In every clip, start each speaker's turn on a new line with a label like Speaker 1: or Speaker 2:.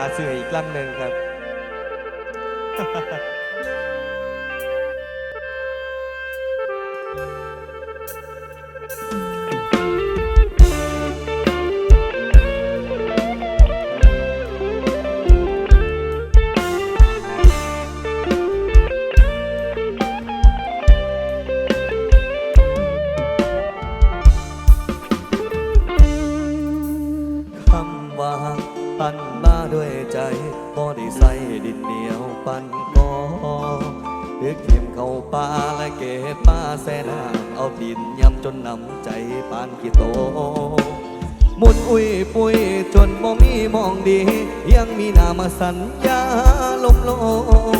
Speaker 1: หาเสื่ออีกครั้งหนึ่งครับ คำว่า ปั้นมาด้วยใจบ่ได้ใส่ดินเหนียวปั้นกอดึกเข็มเข้าป่าและเก็บมาแซ่น้ำเอาดินยำจนนำใจปานกี่โตมุนอุ้ยปุ้ยจนบ่มีมองดี ยังมีนามาสัญญาลมโลง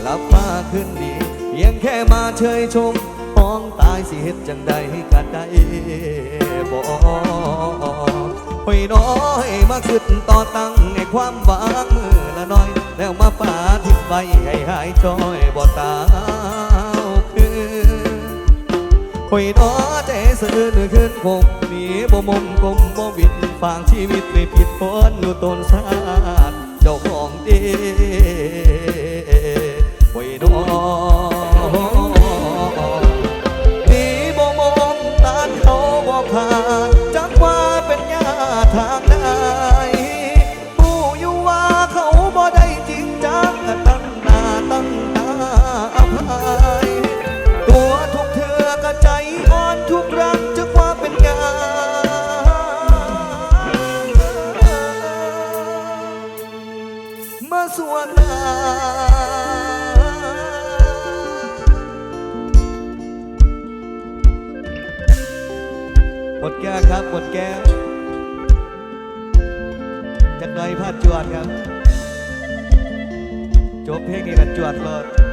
Speaker 1: กลับมาขึ้นดีเพียงแค่มาเชยชมมองตายสิเฮ็ดจังใดกันได้บ่ หอยน้อยมาขึ้นต่อตั้งให้ความหวังมือละน้อย แล้วมาป่าทิ้งไว้ให้หายจอยบ่ตาคือหอยน้อใจสื่อนึกขึ้นคงหนีบ่มมกลมบ่บิดฝางชีวิตไม่ผิดพ้นอยู่ต้นชาติเจ้าของดี มาสวนหน้าหมดแก้วครับหมดแก้วจากน่อยพาดจวดครับ จบเพลงนี้กันจวดเลย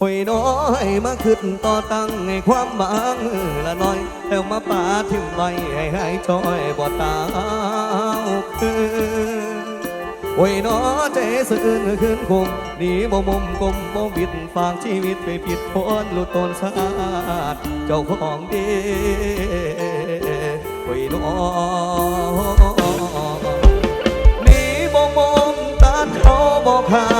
Speaker 1: หอยน้อยมาขึ้นต่อตั้งให้ความบางละน้อย แล้วมาป่าทิ้งไว้ให้หายจอยบ่ตาวคืนโอ้ยน้อใจสื่นคืนคงหนีบ่มุมกลมบ่บิดฝากชีวิตไปผิดพ้นหลุดต้นสาดเจ้าของดีโอ้ยน้อหนีบ่มองตาเขาบ่ขา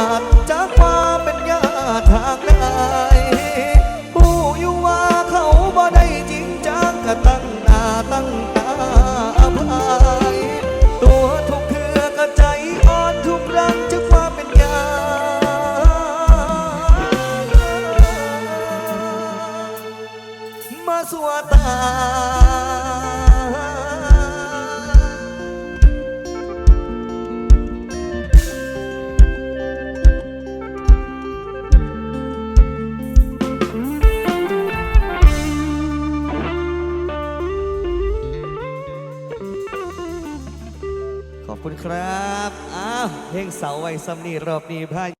Speaker 1: สัวตา ขอบคุณครับ อ้าวเพลงเสาไว้ซ้ำนี่รอบนี้พาย